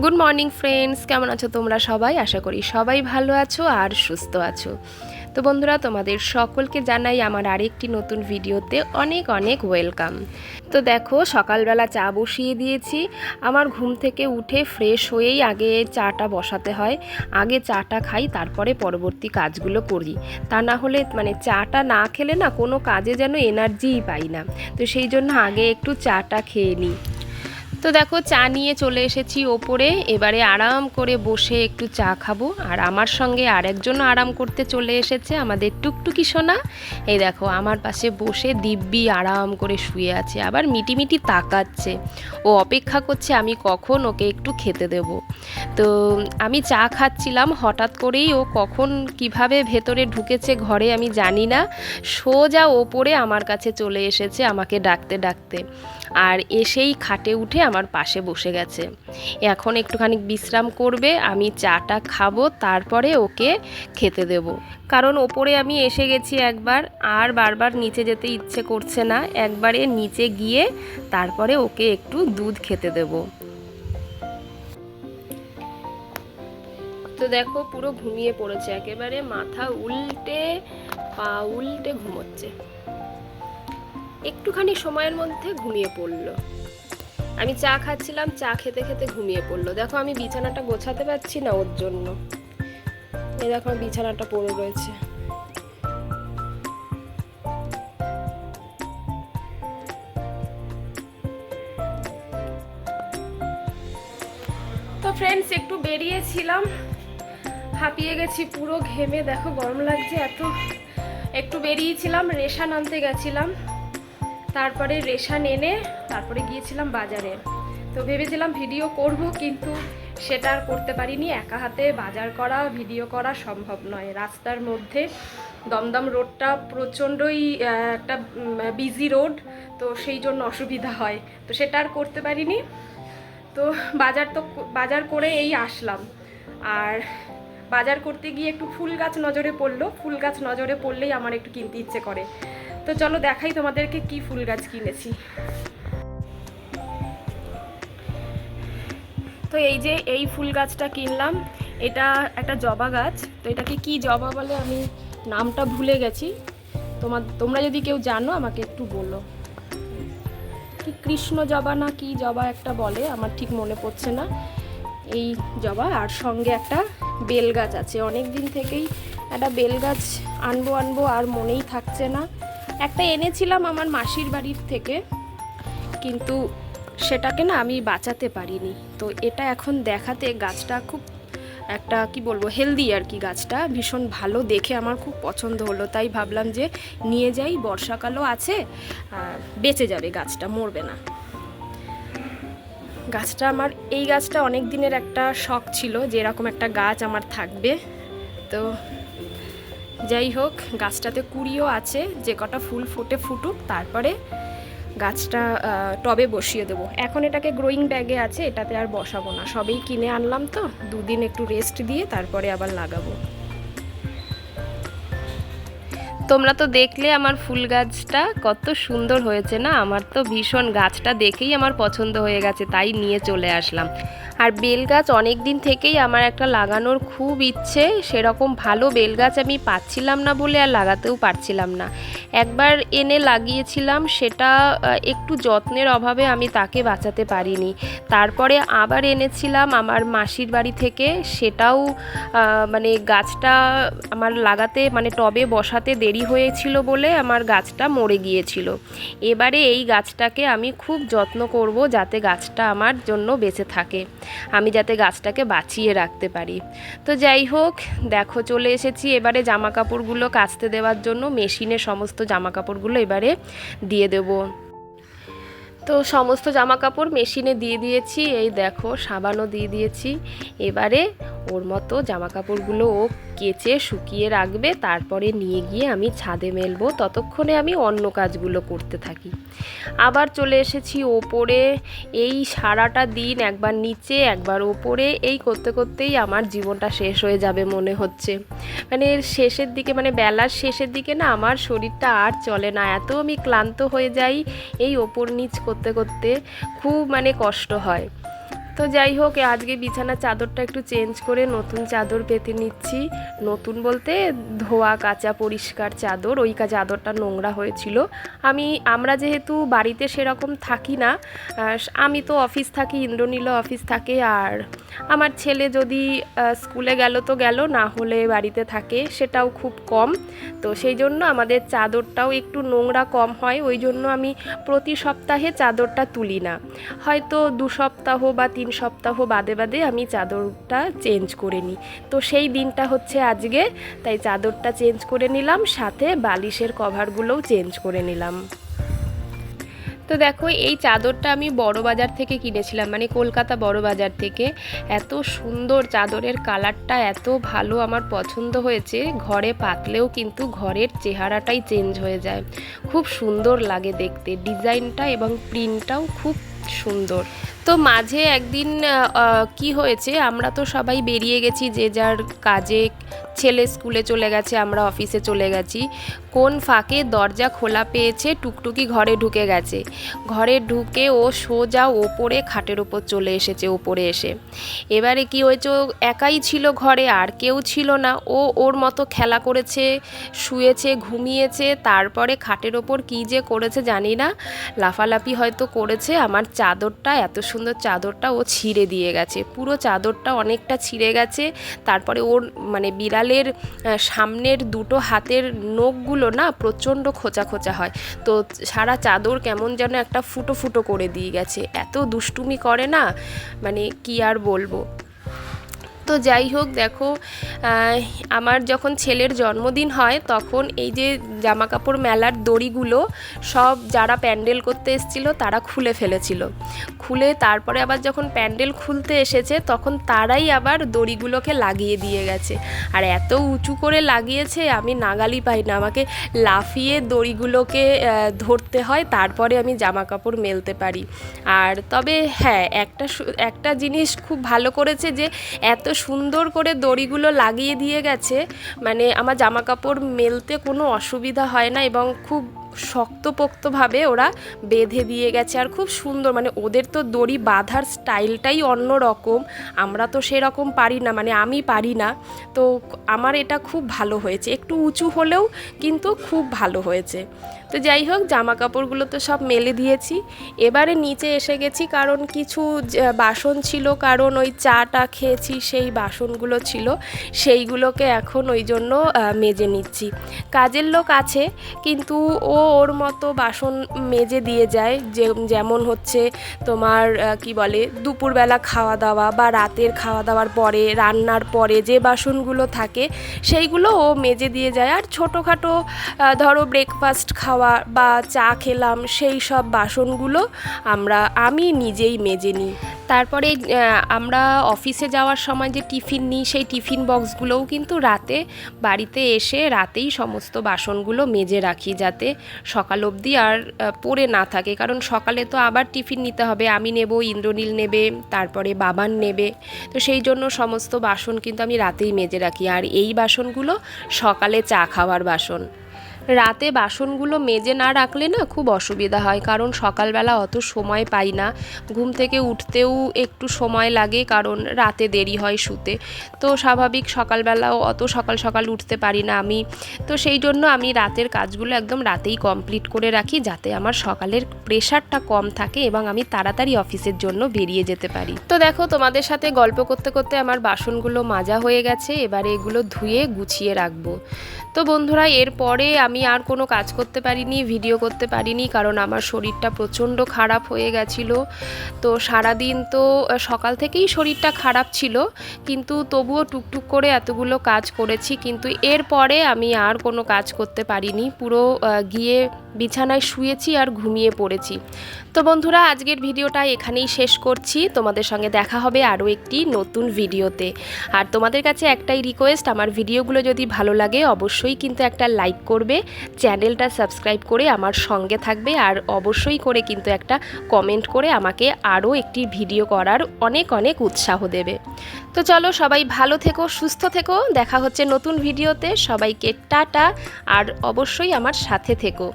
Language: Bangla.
গুড মর্নিং ফ্রেন্ডস কেমন আছো তোমরা সবাই? আশা করি সবাই ভালো আছো আর সুস্থ আছো। তো বন্ধুরা, তোমাদের সকলকে জানাই আমার আরেকটি নতুন ভিডিওতে অনেক অনেক ওয়েলকাম তো দেখো, সকালবেলা চা বসিয়ে দিয়েছি। আমার ঘুম থেকে উঠে ফ্রেশ হয়েই আগে চাটা বসাতে হয়। আগে চাটা খাই, তারপরে পরবর্তী কাজগুলো করি। তা না হলে মানে চাটা না খেলে না কোনো কাজে যেন এনার্জিই পাই না। তো সেই জন্য আগে একটু চাটা খেয়ে নিই। তো দেখো, চা নিয়ে চলে এসেছি ওপরে। এবারে আরাম করে বসে একটু চা খাব। আর আমার সঙ্গে আরেকজনও আরাম করতে চলে এসেছে, আমাদের টুকটুকি সোনা। এই দেখো, আমার পাশে বসে দিব্যি আরাম করে শুয়ে আছে, আবার মিটি মিটি তাকাচ্ছে। ও অপেক্ষা করছে, আমি কখন ওকে একটু খেতে দেব। তো আমি চা খাচ্ছিলাম, হঠাৎ করেই ও কখন কীভাবে ভেতরে ঢুকেছে ঘরে আমি জানি না। সোজা ওপরে আমার কাছে চলে এসেছে আমাকে ডাকতে ডাকতে। আর এসেই খাটে উঠে আমার পাশে বসে গেছে। এখন একটুখানি বিশ্রাম করবে, আমি চাটা খাব, তারপরে ওকে খেতে দেব। কারণ ওপরে আমি এসে গেছি একবার, আর বারবার নিচে যেতে ইচ্ছে করছে না। একবারে নিচে গিয়ে তারপরে ওকে একটু দুধ খেতে দেব। তো দেখো, পুরো ঘুমিয়ে পড়েছে। একেবারে মাথা উল্টে, পা উল্টে ঘুমোচ্ছে। একটুখানি সময়ের মধ্যে ঘুমিয়ে পড়ল। আমি চা খাচ্ছিলাম, চা খেতে খেতে ঘুমিয়ে পড়ল। দেখো, আমি বিছানাটা গোছাতে পারছি না ওর জন্য। এই দেখো, আমার বিছানাটা পড়ে রয়েছে। তো ফ্রেন্ডস একটু বেরিয়েছিলাম। হাঁপিয়ে গেছি পুরো ঘেমে। দেখো, গরম লাগছে এত। একটু বেরিয়েছিলাম, রেশান আনতে গেছিলাম। তারপরে রেশান এনে তারপরে গিয়েছিলাম বাজারে। তো ভেবেছিলাম ভিডিও করব, কিন্তু সেটা আর করতে পারিনি। একা হাতে বাজার করা, ভিডিও করা সম্ভব নয়। রাস্তার মধ্যে দমদম রোডটা প্রচণ্ডই একটা বিজি রোড তো সেই জন্য অসুবিধা হয়। তো সেটা আর করতে পারিনি। তো বাজার তো, বাজার করে এই আসলাম। আর বাজার করতে গিয়ে একটু ফুল গাছ নজরে পড়ল। ফুল গাছ নজরে পড়লেই আমার একটু কিনতে ইচ্ছে করে। তো চলো দেখাই তোমাদেরকে কি ফুল গাছ কিনেছি। তো এই যে এই ফুল গাছটা কিনলাম, এটা একটা জবা গাছ। তো এটাকে কি জবা বলে আমি নামটা ভুলে গেছি। তোমার তোমরা যদি কেউ জানো, আমাকে একটু বলো। কি কৃষ্ণ জবা না কি জবা একটা বলে, আমার ঠিক মনে পড়ছে না। এই জবা, আর সঙ্গে একটা বেল গাছ আছে। অনেক দিন থেকেই একটা বেল গাছ আনব আনব, আর মনেই থাকছে না। একটা এনেছিলাম আমার মাসির বাড়ির থেকে, কিন্তু সেটাকে না আমি বাঁচাতে পারিনি। তো এটা এখন দেখাতে গাছটা খুব একটা, কি বলব হেলদি আর কি গাছটা। ভীষণ ভালো দেখে আমার খুব পছন্দ হলো। তাই ভাবলাম যে নিয়ে যাই, বর্ষাকালও আছে বেঁচে যাবে গাছটা, মরবে না। গাছটা আমার, এই গাছটা অনেক দিনের একটা শখ ছিল যে এরকম একটা গাছ আমার থাকবে। তো যাই হোক, গাছটাতে কুড়িও আছে, যে কটা ফুল ফুটে ফুটুক, তারপরে গাছটা টবে বসিয়ে দেবো। এখন এটাকে গ্রোয়িং ব্যাগে আছে, এটাতে আর বসাবো না। সবেই কিনে আনলাম তো, দুদিন একটু রেস্ট দিয়ে তারপরে আবার লাগাবো। তোমরা তো দেখলে আমার ফুল গাছটা কত সুন্দর হয়েছে না? আমার তো ভীষণ গাছটা দেখেই আমার পছন্দ হয়ে গেছে, তাই নিয়ে চলে আসলাম। আর বেল গাছ অনেক দিন থেকেই আমার একটা লাগানোর খুব ইচ্ছে, সেরকম ভালো বেল গাছ আমি পাচ্ছিলাম না বলে আর লাগাতেও পারছিলাম না। একবার এনে লাগিয়েছিলাম, সেটা একটু যত্নের অভাবে আমি তাকে বাঁচাতে পারিনি। তারপরে আবার এনেছিলাম আমার মাসির বাড়ি থেকে, সেটাও মানে গাছটা আমার লাগাতে মানে টবে বসাতে দেরি হয়েছিল বলে আমার গাছটা মরে গিয়েছিল। এবারে এই গাছটাকে আমি খুব যত্ন করব যাতে গাছটা আমার জন্য বেঁচে থাকে। আমি যাতে গাছটাকে বাঁচিয়ে রাখতে পারি। তো যাই হোক, দেখো চলে এসেছি। এবারে জামা কাপড়গুলো কাচতে দেওয়ার জন্য মেশিনে সমস্ত জামা কাপড়গুলো এবারে দিয়ে দেবো। তো সমস্ত জামা কাপড় মেশিনে দিয়ে দিয়েছি। এই দেখো, সাবানও দিয়ে দিয়েছি। এবারে ওর মতো জামা কাপড়গুলো ও কেচে শুকিয়ে রাখবে, তারপরে নিয়ে গিয়ে আমি ছাদে মেলবো। ততক্ষণে আমি অন্য কাজগুলো করতে থাকি। আবার চলে এসেছি ওপরে। এই সারাটা দিন একবার নিচে, একবার ওপরে, এই করতে করতেই আমার জীবনটা শেষ হয়ে যাবে মনে হচ্ছে। মানে শেষের দিকে মানে বেলার শেষের দিকে না আমার শরীরটা আর চলে না। এত আমি ক্লান্ত হয়ে যাই এই ওপর নিচ করতে করতে। খুব মানে কষ্ট হয়। তো যাই হোক আজকে বিছানার চাদরটা একটু চেঞ্জ করে নতুন চাদর পেতে নিচ্ছি। নতুন বলতে ধোয়া, কাঁচা, পরিষ্কার চাদর, ওই চাদরটা নোংরা হয়েছিল। আমি, আমরা যেহেতু বাড়িতে সেরকম থাকি না আমি তো অফিস থাকি, ইন্দ্রনীল অফিস থাকে, আর আমার ছেলে যদি স্কুলে গেল তো গেল, না হলে বাড়িতে থাকে, সেটাও খুব কম। তো সেই জন্য আমাদের চাদরটাও একটু নোংরা কম হয়, ওই জন্য আমি প্রতি সপ্তাহে চাদরটা তুলি না। হয়তো দু সপ্তাহ বা তিন সপ্তাহ বাদে বাদে আমি চাদরটা চেঞ্জ করে নিই। তো সেই দিনটা হচ্ছে আজকে, তাই চাদরটা চেঞ্জ করে নিলাম, সাথে বালিশের কভারগুলোও চেঞ্জ করে নিলাম। তো দেখো, এই চাদরটা আমি বড় বাজার থেকে কিনেছিলাম মানে কলকাতা বড় বাজার থেকে। এত সুন্দর চাদরের কালারটা, এত ভালো আমার পছন্দ হয়েছে। ঘরে পাতলেও কিন্তু ঘরের চেহারাটাই চেঞ্জ হয়ে যায়। খুব সুন্দর লাগে দেখতে, ডিজাইনটা এবং প্রিন্টটাও খুব সুন্দর। তো মাঝে একদিন কি হয়েছে আমরা তো সবাই বেরিয়ে গেছি যে যার কাজে ছেলে স্কুলে চলে গেছে, আমরা অফিসে চলে গেছি। কোন ফাঁকে দরজা খোলা পেয়েছে, টুকটুকি ঘরে ঢুকে গেছে। ঘরে ঢুকে ও সোজা ওপরে খাটের ওপর চলে এসেছে, ওপরে এসে। এবারে কি হয়েছে, ও একাই ছিল ঘরে, আর কেউ ছিল না। ও ওর মতো খেলা করেছে, শুয়েছে, ঘুমিয়েছে, তারপরে খাটের ওপর কী যে করেছে জানি না। লাফালাফি হয়তো করেছে, আমার চাদরটা, এত সুন্দর চাদরটা ও ছিঁড়ে দিয়ে গেছে। পুরো চাদরটা অনেকটা ছিঁড়ে গেছে, তারপরে ওর মানে বিড়ালের সামনের দুটো হাতের নখগুলো না প্রচণ্ড খোঁচা খোঁচা হয়। তো সারা চাদর কেমন যেন একটা ফুটো ফুটো করে দিয়ে গেছে। এত দুষ্টুমি করে না? মানে কি আর বলব? তো যাই হোক, দেখো আমার যখন ছেলের জন্মদিন হয়, তখন এই যে জামা কাপড় মেলার দড়িগুলো সব যারা প্যান্ডেল করতে এসেছিল, তারা খুলে ফেলেছিল। খুলে তারপরে আবার যখন প্যান্ডেল খুলতে এসেছে, তখন তারাই আবার দড়িগুলোকে লাগিয়ে দিয়ে গেছে। আর এত উঁচু করে লাগিয়েছে, আমি নাগালি পাই না। আমাকে লাফিয়ে দড়িগুলোকে ধরতে হয়, তারপরে আমি জামা কাপড় মেলতে পারি। আর তবে হ্যাঁ একটা একটা জিনিস খুব ভালো করেছে যে, এত সুন্দর করে দড়িগুলো লাগিয়ে দিয়ে গেছে। মানে আমার জামা কাপড় মেলতে কোনো অসুবিধা হয় না এবং খুব শক্তপোক্তভাবে ওরা বেঁধে দিয়ে গেছে। আর খুব সুন্দর মানে ওদের তো দড়ি বাঁধার স্টাইলটাই অন্য রকম। আমরা তো সেরকম পারি না মানে আমি পারি না। তো আমার এটা খুব ভালো হয়েছে। একটু উঁচু হলেও কিন্তু খুব ভালো হয়েছে। তো যাই হোক জামা কাপড়গুলো তো সব মেলে দিয়েছি। এবারে নিচে এসে গেছি কারণ কিছু বাসন ছিল, কারণ ওই চাটা খেয়েছি, সেই বাসনগুলো ছিল। সেইগুলোকে এখন ওই জন্য মেজে নিচ্ছি। কাজের লোক আছে, কিন্তু ও ওর মতো বাসন মেজে দিয়ে যায়। যে, যেমন হচ্ছে তোমার কি বলে, দুপুরবেলা খাওয়া দাওয়া বা রাতের খাওয়া দাওয়ার পরে, রান্নার পরে যে বাসনগুলো থাকে, সেইগুলো ও মেজে দিয়ে যায়। আর ছোটোখাটো ধরো ব্রেকফাস্ট খাওয়া বা চা খেলাম, সেই সব বাসনগুলো আমরা, আমি নিজেই মেজে নিই। তারপরে আমরা অফিসে যাওয়ার সময় যে টিফিন নিই, সেই টিফিন বক্সগুলোও কিন্তু রাতে, বাড়িতে এসে রাতেই সমস্ত বাসনগুলো মেজে রাখি যাতে সকাল অবধি আর পড়ে না থাকে। কারণ সকালে তো আবার টিফিন নিতে হবে, আমি নেব, ইন্দ্রনীল নেবে, তারপরে বাবান নেবে। তো সেই জন্য সমস্ত বাসন কিন্তু আমি রাতেই মেজে রাখি। আর এই বাসনগুলো সকালে চা খাওয়ার বাসন। রাতে বাসনগুলো মেজে না রাখলে না খুব অসুবিধা হয়, কারণ সকালবেলা অত সময় পাই না। ঘুম থেকে উঠতেও একটু সময় লাগে, কারণ রাতে দেরি হয় শুতে। তো স্বাভাবিক সকালবেলাও অত সকাল সকাল উঠতে পারি না আমি। তো সেই জন্য আমি রাতের কাজগুলো একদম রাতেই কমপ্লিট করে রাখি, যাতে আমার সকালের প্রেশারটা কম থাকে এবং আমি তাড়াতাড়ি অফিসের জন্য বেরিয়ে যেতে পারি। তো দেখো, তোমাদের সাথে গল্প করতে করতে আমার বাসনগুলো মাজা হয়ে গেছে, এবারে এগুলো ধুয়ে গুছিয়ে রাখব। তো বন্ধুরা, এরপরে আমি আর কোনো কাজ করতে পারিনি ভিডিও করতে পারিনি, কারণ আমার শরীরটা প্রচণ্ড খারাপ হয়ে গেছিল। তো সারাদিন তো সকাল থেকেই শরীরটা খারাপ ছিল, কিন্তু তবুও টুকটুক করে এতগুলো কাজ করেছি, কিন্তু এরপরে আমি আর কোনো কাজ করতে পারিনি। পুরো গিয়ে বিছানায় শুয়েছি আর ঘুমিয়ে পড়েছি। তো বন্ধুরা, আজকের ভিডিওটা এখানেই শেষ করছি। তোমাদের সঙ্গে দেখা হবে আরও একটি নতুন ভিডিওতে। আর তোমাদের কাছে একটাই রিকোয়েস্ট আমার ভিডিওগুলো যদি ভালো লাগে, অবশ্যই কিন্তু একটা লাইক করবে, চ্যানেলটা সাবস্ক্রাইব করে আমার সঙ্গে থাকবে, আর অবশ্যই করে কিন্তু একটা কমেন্ট করে আমাকে আরও একটি ভিডিও করার অনেক অনেক উৎসাহ দেবে। তো চলো সবাই ভালো থেকো, সুস্থ থেকো, দেখা হচ্ছে নতুন ভিডিওতে। সবাইকে টাটা, আর অবশ্যই আমার সাথে থেকো।